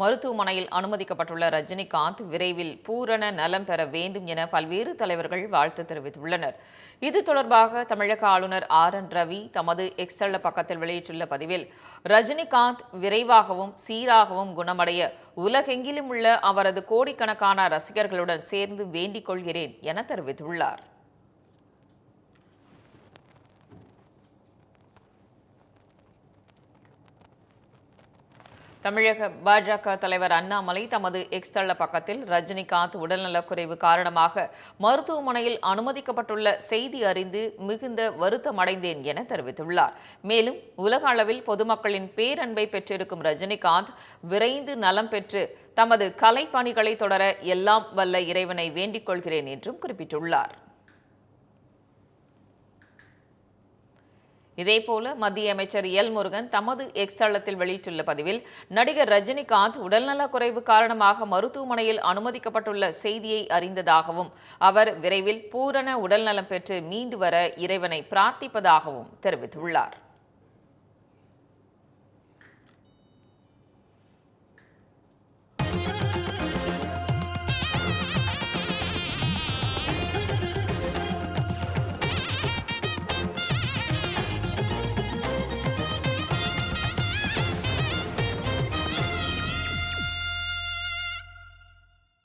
மருத்துவமனையில் அனுமதிக்கப்பட்டுள்ள ரஜினிகாந்த் விரைவில் பூரண நலம் பெற வேண்டும் என பல்வேறு தலைவர்கள் வாழ்த்து தெரிவித்துள்ளனர். இது தொடர்பாக தமிழக ஆளுநர் ஆர் என் ரவி தமது எக்ஸ்தள பக்கத்தில் வெளியிட்டுள்ள பதிவில் ரஜினிகாந்த் விரைவாகவும் சீராகவும் குணமடைய உலகெங்கிலும் உள்ள அவரது கோடிக்கணக்கான ரசிகர்களுடன் சேர்ந்து வேண்டிக் கொள்கிறேன் என தெரிவித்துள்ளார். தமிழக பாஜக தலைவர் அண்ணாமலை தமது எக்ஸ் தள பக்கத்தில் ரஜினிகாந்த் உடல்நலக்குறைவு காரணமாக மருத்துவமனையில் அனுமதிக்கப்பட்டுள்ள செய்தி அறிந்து மிகுந்த வருத்தம் அடைந்தேன் என தெரிவித்துள்ளார். மேலும் உலக அளவில் பொதுமக்களின் பேரன்பை பெற்றிருக்கும் ரஜினிகாந்த் விரைந்து நலம் பெற்று தமது கலைப்பணிகளை தொடர எல்லாம் வல்ல இறைவனை வேண்டிக் கொள்கிறேன் என்றும் குறிப்பிட்டுள்ளார். இதேபோல மத்திய அமைச்சர் எல் முருகன் தமது எக்ஸ் தளத்தில் வெளியிட்டுள்ள பதிவில் நடிகர் ரஜினிகாந்த் உடல்நலக் குறைவு காரணமாக மருத்துவமனையில் அனுமதிக்கப்பட்டுள்ள செய்தியை அறிந்ததாகவும் அவர் விரைவில் பூரண உடல்நலம் பெற்று மீண்டு வர இறைவனை பிரார்த்திப்பதாகவும் தெரிவித்துள்ளார்.